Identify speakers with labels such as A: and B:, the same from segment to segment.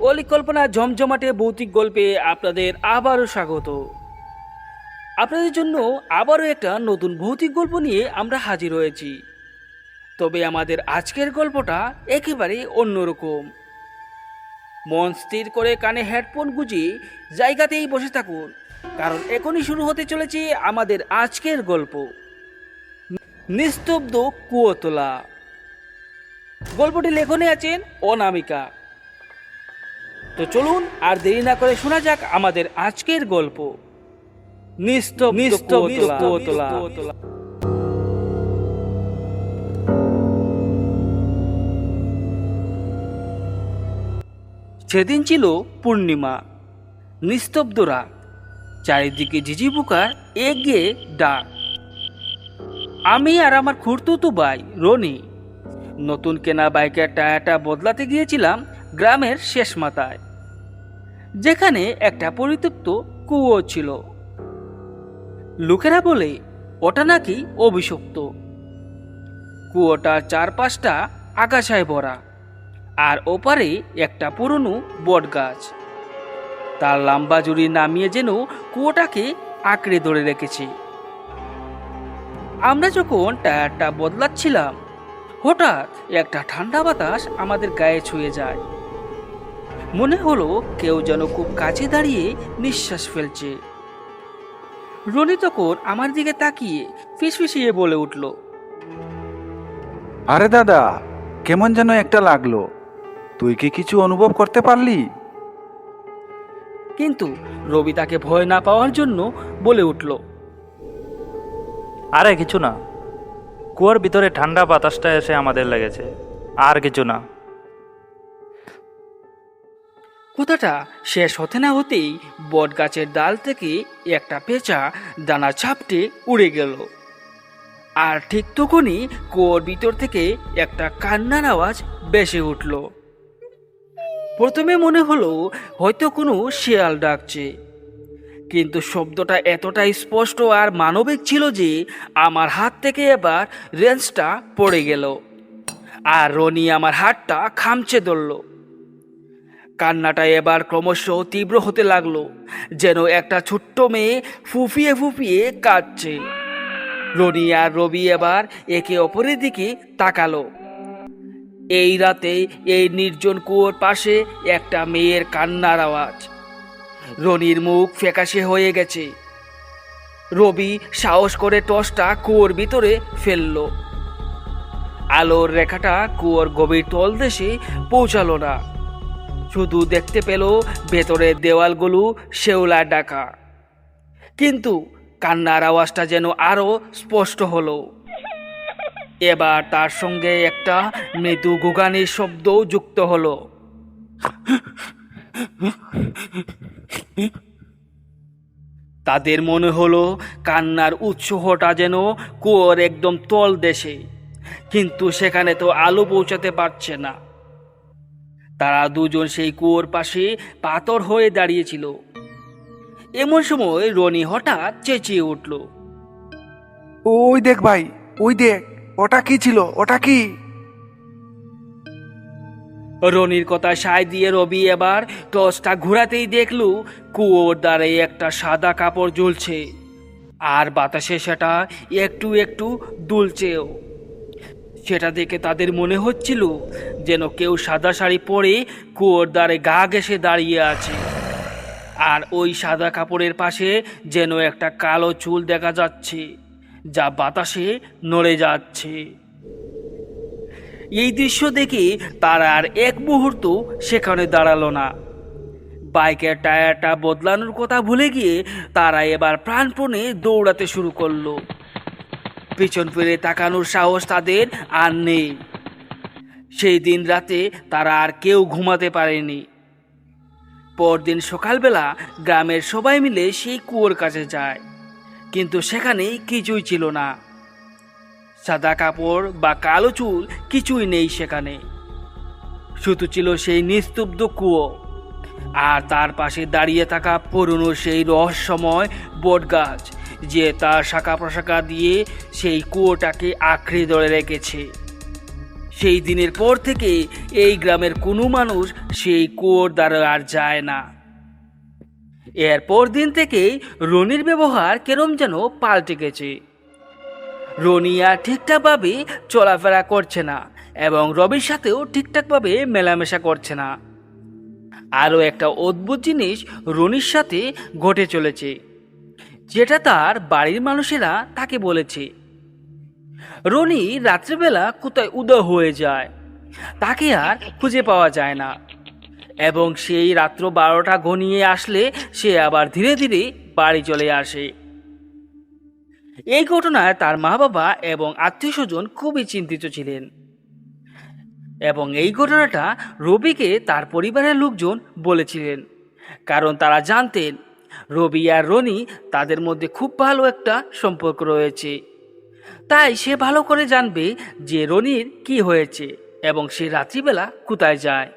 A: অলিকল্পনা জমজমাটে ভৌতিক গল্পে আপনাদের আবারও স্বাগত। আপনাদের জন্য আবারও একটা নতুন ভৌতিক গল্প নিয়ে আমরা হাজির হয়েছি। তবে আমাদের আজকের গল্পটা একেবারে অন্যরকম। মন স্থির করে কানে হেডফোন গুঁজিয়ে জায়গাতেই বসে থাকুন, কারণ এখনই শুরু হতে চলেছে আমাদের আজকের গল্প। নিস্তব্ধ কুয়োতলা। গল্পটি লেখনে আছেন অনামিকা। তো চলুন আর দেরি না করে শোনা যাক আমাদের আজকের গল্প। সেদিন ছিল পূর্ণিমা। নিস্তব্ধ রাত। চারিদিকে ঝিঝি পোকার এগিয়ে ডাক। আমি আর আমার খুঁড়তুতু ভাই রনি। নতুন কেনা বাইকের টায়ারটা বদলাতে গিয়েছিলাম গ্রামের শেষ মাথায়, যেখানে একটা পরিত্যক্ত কুয়ো ছিল। লোকেরা বলে, ওটা নাকি অভিশপ্ত? কুয়োটার চারপাশটা আগাছায় ভরা, আর ওপারে একটা পুরনো বট গাছ তার লম্বা জুড়ি নামিয়ে যেন কুয়োটাকে আঁকড়ে ধরে রেখেছে। আমরা যখন টায়ারটা বদলাচ্ছিলাম, হঠাৎ একটা ঠান্ডা বাতাস আমাদের গায়ে ছুঁয়ে যায়। মনে হলো কেউ যেন খুব কাছে দাঁড়িয়ে নিঃশ্বাস ফেলছে। রনি তখন আমার দিকে তাকিয়ে ফিসফিসিয়ে বলে উঠল
B: আরে দাদা কেমন যেন একটা লাগল। তুই কি কিছু অনুভব করতে পারলি?
A: কিন্তু রবি তাকে ভয় না পাওয়ার জন্য বলে উঠল
C: আরে কিছু না কুয়ার ভিতরে ঠান্ডা বাতাসটা এসে আমাদের লেগেছে আর কিছু না।
A: কথাটা শেষ হতে না হতেই বট গাছের ডাল থেকে একটা পেঁচা দানা ছাপটে উড়ে গেল। আর ঠিক তখনই কুয়োর ভিতর থেকে একটা কান্নার আওয়াজ বেসে উঠল। প্রথমে মনে হলো হয়তো কোনো শেয়াল ডাকছে। কিন্তু শব্দটা এতটাই স্পষ্ট আর মানবিক ছিল যে আমার হাত থেকে এবার রেঞ্জটা পড়ে গেল। আর রনি আমার হাতটা খামচে ধরল। কান্নাটা এবার ক্রমশ তীব্র হতে লাগল, যেন একটা ছোট্ট মেয়ে ফুফিয়ে ফুফিয়ে কাঁদছে। রনি আর রবি এবার একে অপরের দিকে তাকালো। এই রাতে এই নির্জন কুয়োর পাশে একটা মেয়ের কান্নার আওয়াজ। রনির মুখ ফ্যাকাশে হয়ে গেছে। রবি সাহস করে টসটা কুয়োর ভিতরে ফেলল। আলোর রেখাটা কুয়োর গভীর তলদেশে পৌঁছালো না। শুধু দেখতে পেল ভেতরের দেওয়ালগুলো শেওলা ডাকা। কিন্তু কান্নার আওয়াজটা যেন আরও স্পষ্ট হলো। এবার তার সঙ্গে একটা মৃদু গুগানির শব্দও যুক্ত হলো। তাদের মনে হলো কান্নার উৎসহটা যেন কুয়োর একদম তল দেশে, কিন্তু সেখানে তো আলো পৌঁছাতে পারছে না। তারা দুজন সেই কুয়োর পাশে পাথর হয়ে দাঁড়িয়েছিল। এমন সময় রনি হঠাৎ চেঁচিয়ে উঠল
B: ওই দেখ ভাই ওই দেখ ওটা কি ছিল ওটা কি?
A: রনির কথা সায় দিয়ে রবি এবার টসটা ঘোরাতেই দেখলু কুয়োর দ্বারে একটা সাদা কাপড় ঝুলছে আর বাতাসে সেটা একটু একটু দুলছেও। সেটা দেখে তাদের মনে হচ্ছিল যেন কেউ সাদা শাড়ি পরে কুয়োর দ্বারে গা ঘেসে দাঁড়িয়ে আছে। আর ওই সাদা কাপড়ের পাশে যেন একটা কালো চুল দেখা যাচ্ছে, যা বাতাসে নড়ে যাচ্ছে। এই দৃশ্য দেখে তারা আর এক মুহূর্ত সেখানে দাঁড়াল না। বাইকের টায়ারটা বদলানোর কথা ভুলে গিয়ে তারা এবার প্রাণপণে দৌড়াতে শুরু করল। পিছন ফিরে তাকানোর সাহস তাদের আর নেই। সেই দিন রাতে তারা আর কেউ ঘুমাতে পারেনি। পরদিন সকালবেলা গ্রামের সবাই মিলে সেই কুয়োর কাছে যায়, কিন্তু সেখানে কিছুই ছিল না। সাদা কাপড় বা কালো চুল কিছুই নেই সেখানে। শুধু ছিল সেই নিস্তব্ধ কুয়ো। আর তার পাশে দাঁড়িয়ে থাকা পুরনো সেই রহস্যময় বটগাছ যে তার শাখা প্রশাখা দিয়ে সেই কুয়োটাকে আঁকড়ে ধরে রেখেছে। সেই দিনের পর থেকে এই গ্রামের কোনো মানুষ সেই কুয়োর দ্বারা আর যায় না। এরপর দিন থেকেই রনির ব্যবহার কেরম যেন পাল্টে গেছে। রনি আর ঠিকঠাকভাবে চলাফেরা করছে না এবং রবির সাথেও ঠিকঠাকভাবে মেলামেশা করছে না। আরও একটা অদ্ভুত জিনিস রনির সাথে ঘটে চলেছে। যেটা তার বাড়ির মানুষেরা তাকে বলেছে। রনি রাত্রিবেলা কোথায় উদয় হয়ে যায়, তাকে আর খুঁজে পাওয়া যায় না। এবং সেই রাত্র বারোটা ঘনিয়ে আসলে সে আবার ধীরে ধীরে বাড়ি চলে আসে। এই ঘটনায় তার মা বাবা এবং আত্মীয় স্বজন খুবই চিন্তিত ছিলেন। এবং এই ঘটনাটা রবিকে তার পরিবারের লোকজন বলেছিলেন, কারণ তারা জানতেন রবি আর রনি তাদের মধ্যে খুব ভালো একটা সম্পর্ক রয়েছে। তাই সে ভালো করে জানবে যে রনির কি হয়েছে এবং সে রাত্রিবেলা কোথায় যায়।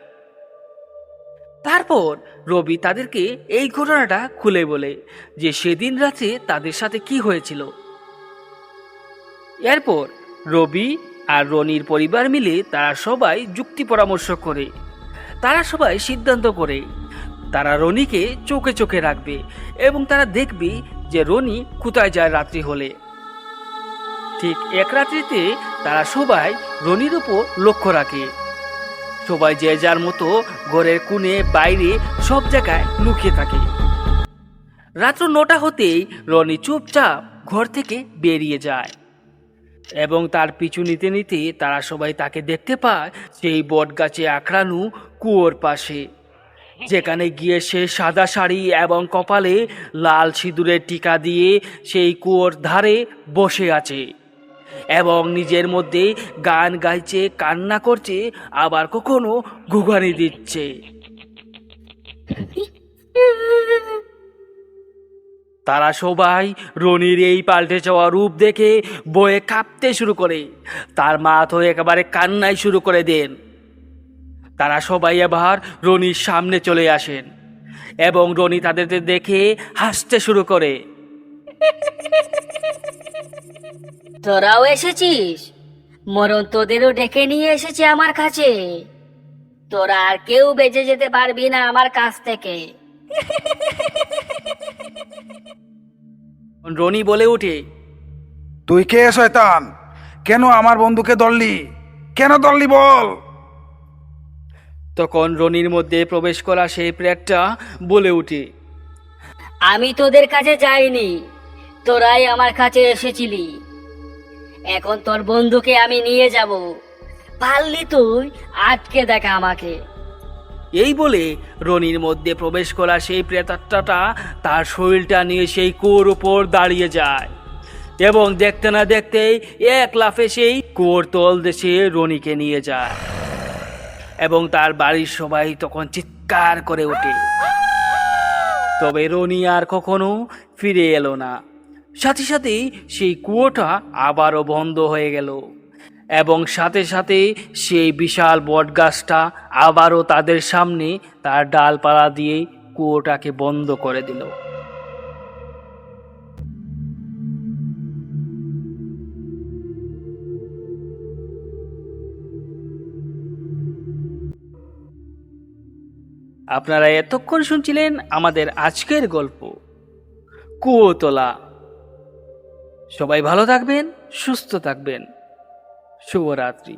A: তারপর রবি তাদেরকে এই ঘটনাটা খুলে বলে যে সেদিন রাতে তাদের সাথে কি হয়েছিল। এরপর রবি আর রনির পরিবার মিলে তারা সবাই যুক্তি পরামর্শ করে। তারা সবাই সিদ্ধান্ত করে তারা রনিকে চোখে চোখে রাখবে এবং তারা দেখবে যে রনি কোথায় যায় রাত্রি হলে। ঠিক এক রাত্রিতে তারা সবাই রনির উপর লক্ষ্য রাখে। সবাই যে যার মতো ঘরের কোণে, বাইরে সব জায়গায় লুকিয়ে থাকে। রাত্র নটা হতেই রনি চুপচাপ ঘর থেকে বেরিয়ে যায় এবং তার পিছু নিতে নিতে তারা সবাই তাকে দেখতে পায় সেই বট গাছে আঁকড়ানো কুয়োর পাশে। যেখানে গিয়ে সে সাদা শাড়ি এবং কপালে লাল সিঁদুরের টিকা দিয়ে সেই কুয়োর ধারে বসে আছে এবং নিজের মধ্যে গান গাইছে, কান্না করছে, আবার কখনো ঘুঘানি দিচ্ছে। তারা সবাই রনির এই পাল্টে যাওয়া রূপ দেখে বয়ে কাঁপতে শুরু করে। তার মা তো একেবারে কান্নাই শুরু করে দেন। তারা সবাই আবার রনির সামনে চলে আসেন এবং রনি তাদের দেখে হাসতে শুরু করে।
D: তোরাও এসেছিস? মরণ তোদেরও ডেকে নিয়ে এসেছে আমার কাছে। তোরা আর কেউ বেঁচে যেতে পারবি না আমার কাছ থেকে।
A: রনি বলে ওঠে
B: তুই কে শয়তান? কেন আমার বন্ধুকে দললি কেন দললি বল?
A: তখন রনির মধ্যে প্রবেশ করা সেই প্রেতটা বলে ওঠে
D: আমি তোদের কাছে যাইনি তোরাই আমার কাছে এসেছিলি। এখন তোর বন্ধুকে আমি নিয়ে যাব। পারলি তুই আটকে দেখা আমাকে।
A: এই বলে রনির মধ্যে প্রবেশ করা সেই প্রেতাত্মাটা তার শরীরটা নিয়ে সেই কুয়োর উপর দাঁড়িয়ে যায় এবং দেখতে না দেখতেই এক লাফে সেই কুয়োর তল দেশে রনিকে নিয়ে যায়। এবং তার বাড়ির সবাই তখন চিৎকার করে ওঠে। তবে রনি আর কখনো ফিরে এলো না। সাথে সাথেই সেই কুয়োটা আবারও বন্ধ হয়ে গেল এবং সাথে সাথে সেই বিশাল বটগাছটা আবারও তাদের সামনে তার ডালপালা দিয়ে কুয়োটাকে বন্ধ করে দিল। আপনারা এতক্ষণ শুনছিলেন আমাদের আজকের গল্প। কুয়োতলা। সবাই ভালো থাকবেন সুস্থ থাকবেন। শুভরাত্রি।